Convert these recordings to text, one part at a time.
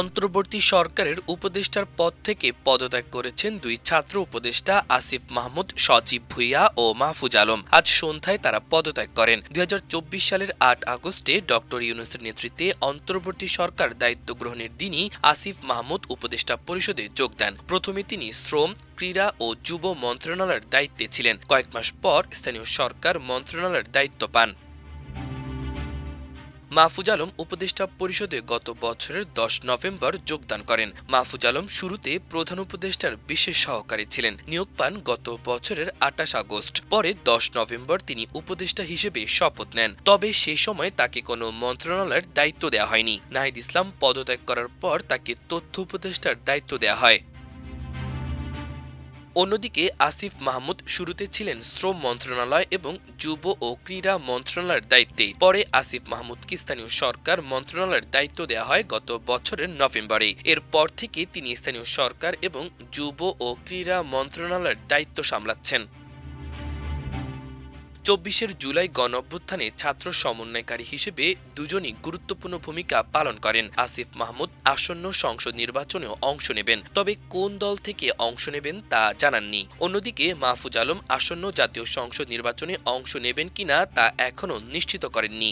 অন্তর্বর্তী সরকারের উপদেষ্টার পদ থেকে পদত্যাগ করেছেন দুই ছাত্র উপদেষ্টা আসিফ মাহমুদ, সজীব ভুইয়া ও মাহফুজ আলম। আজ সন্ধ্যায় তারা পদত্যাগ করেন। দুই হাজার চব্বিশ সালের আট আগস্টে ডক্টর ইউনুসের নেতৃত্বে অন্তর্বর্তী সরকার দায়িত্ব গ্রহণের দিনই আসিফ মাহমুদ উপদেষ্টা পরিষদে যোগ দেন। প্রথমে তিনি শ্রম, ক্রীড়া ও যুব মন্ত্রণালয়ের দায়িত্বে ছিলেন। কয়েক মাস পর স্থানীয় সরকার মন্ত্রণালয়ের দায়িত্ব পান। মাহফুজ আলম উপদেষ্টা পরিষদে গত বছরের দশ নভেম্বর যোগদান করেন। মাহফুজ আলম শুরুতে প্রধান উপদেষ্টার বিশেষ সহকারী ছিলেন। নিয়োগ পান গত বছরের আটাশ আগস্ট। পরে দশ নভেম্বর তিনি উপদেষ্টা হিসেবে শপথ নেন। তবে সে সময় তাকে কোনো মন্ত্রণালয়ের দায়িত্ব দেওয়া হয়নি। নাহিদ ইসলাম পদত্যাগ করার পর তাকে তথ্য উপদেষ্টার দায়িত্ব দেওয়া হয়। অন্যদিকে আসিফ মাহমুদ শুরুতে ছিলেন শ্রম মন্ত্রণালয় এবং যুব ও ক্রীড়া মন্ত্রণালয়ের দায়িত্বে পরে আসিফ মাহমুদকে স্থানীয় সরকার মন্ত্রণালয়ের দায়িত্ব দেওয়া হয় গত বছরের নভেম্বরে। এরপর থেকে তিনি স্থানীয় সরকার এবং যুব ও ক্রীড়া মন্ত্রণালয়ের দায়িত্ব সামলাচ্ছেন। চব্বিশের জুলাই গণ অভ্যুত্থানে ছাত্র সমন্বয়কারী হিসেবে দুজনই গুরুত্বপূর্ণ ভূমিকা পালন করেন। আসিফ মাহমুদ আসন্ন সংসদ নির্বাচনেও অংশ নেবেন। তবে কোন দল থেকে অংশ নেবেন তা জানাননি। অন্যদিকে মাহফুজ আলম আসন্ন জাতীয় সংসদ নির্বাচনে অংশ নেবেন কিনা তা এখনও নিশ্চিত করেননি।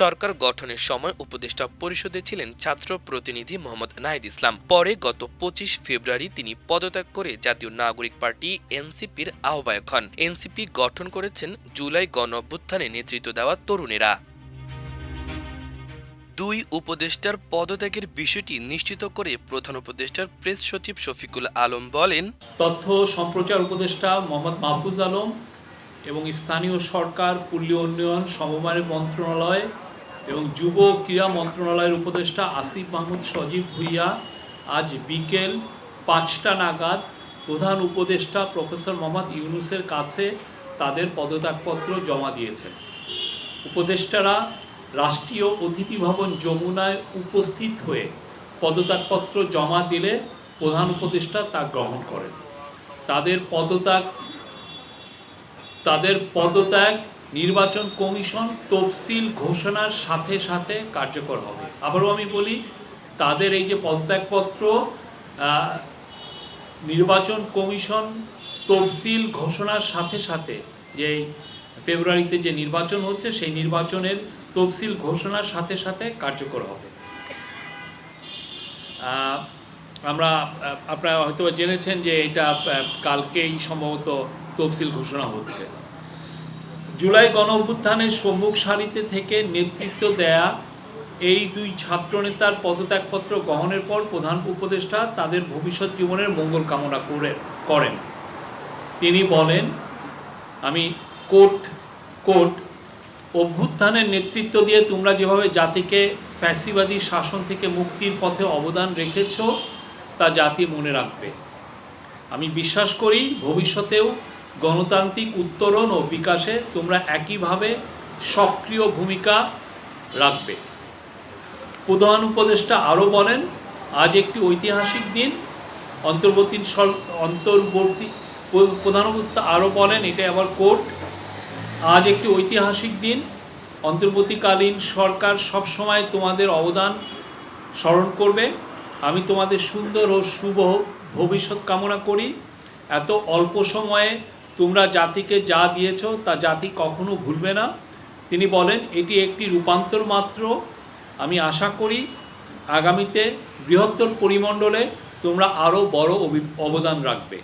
সরকার গঠনের সময় উপদেষ্টা পরিষদে ছিলেন ছাত্র প্রতিনিধি মোহাম্মদ নাহিদ ইসলাম। পরে গত পঁচিশ ফেব্রুয়ারি তিনি পদত্যাগ করে জাতীয় নাগরিক পার্টি এনসিপির আহ্বায়ক হন। এনসিপি গঠন করেছেন জুলাই গণ অভ্যুত্থানে নেতৃত্ব দেওয়া তরুণেরা। দুই উপদেষ্টার পদত্যাগের বিষয়টি নিশ্চিত করে প্রধান উপদেষ্টার প্রেস সচিব শফিকুল আলম বলেন, তথ্য সম্প্রচার উপদেষ্টা মোহাম্মদ মাহফুজ আলম এবং স্থানীয় সরকার পল্লী উন্নয়ন, সমবায় মন্ত্রণালয় এবং যুব ক্রীড়া মন্ত্রণালয়ের উপদেষ্টা আসিফ মাহমুদ সজীব ভুইয়া আজ বিকেল পাঁচটা নাগাদ প্রধান উপদেষ্টা প্রফেসর মোহাম্মদ ইউনুসের কাছে তাদের পদত্যাগপত্র জমা দিয়েছেন। উপদেষ্টারা রাষ্ট্রীয় অতিথি ভবন যমুনায় উপস্থিত হয়ে পদত্যাগপত্র জমা দিলে প্রধান উপদেষ্টা তা গ্রহণ করেন। তাদের পদত্যাগ তাদের পদত্যাগ নির্বাচন কমিশন তফসিল ঘোষণার সাথে সাথে কার্যকর হবে। আবারও আমি বলি, তাদের এই যে পদত্যাগপত্র নির্বাচন কমিশন তফসিল ঘোষণার সাথে সাথে যে ফেব্রুয়ারিতে যে নির্বাচন হচ্ছে, সেই নির্বাচনের তফসিল ঘোষণার সাথে সাথে কার্যকর হবে। আমরা আপনারা হয়তো জেনেছেন যে এটা কালকেই সম্ভবত তফসিল ঘোষণা হচ্ছে। জুলাই গণ অভ্যুত্থানের সম্মুখ সারিতে থেকে নেতৃত্ব দেয়া এই দুই ছাত্রনেতার পদত্যাগপত্র গ্রহণের পর প্রধান উপদেষ্টা তাদের ভবিষ্যৎ জীবনের মঙ্গল কামনা করে, করেন। তিনি বলেন, আমি কোট কোট, অভ্যুত্থানের নেতৃত্ব দিয়ে তোমরা যেভাবে জাতিকে ফ্যাসিবাদী শাসন থেকে মুক্তির পথে অবদান রেখেছ, তা জাতি মনে রাখবে। আমি বিশ্বাস করি ভবিষ্যতেও গণতান্ত্রিক উত্তরণ ও বিকাশে তোমরা একইভাবে সক্রিয় ভূমিকা রাখবে। প্রধান উপদেষ্টা আরও বলেন, আজ একটি ঐতিহাসিক দিন। অন্তর্বর্তী অন্তর্বর্তী প্রধান উপদেষ্টা আরও বলেন, এটা আবার কোর্ট, আজ একটি ঐতিহাসিক দিন। অন্তর্বর্তীকালীন সরকার সবসময় তোমাদের অবদান স্মরণ করবে। আমি তোমাদের সুন্দর ও শুভ ভবিষ্যৎ কামনা করি। এত অল্প সময়ে তোমরা জাতিকে যা দিয়েছ তা জাতি কখনো ভুলবে না। তিনি বলেন, এটি একটি রূপান্তর মাত্র। আমি আশা করি, আগামীতে বৃহত্তর পরিমণ্ডলে তোমরা আরও বড় অবি- অবদান রাখবে।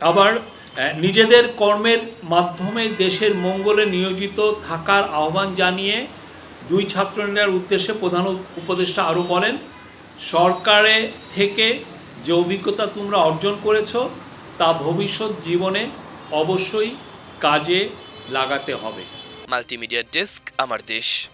আবার নিজেদের কর্মের মাধ্যমে দেশের মঙ্গলে নিয়োজিত থাকার আহ্বান জানিয়ে দুই ছাত্র ছাত্রনেতার উদ্দেশ্যে প্রধান উপদেষ্টা আরও বলেন সরকারে থেকে যে অভিজ্ঞতা তোমরা অর্জন করেছ, তা ভবিষ্যৎ জীবনে অবশ্যই কাজে লাগাতে হবে। মাল্টিমিডিয়া ডেস্ক আমার দেশ।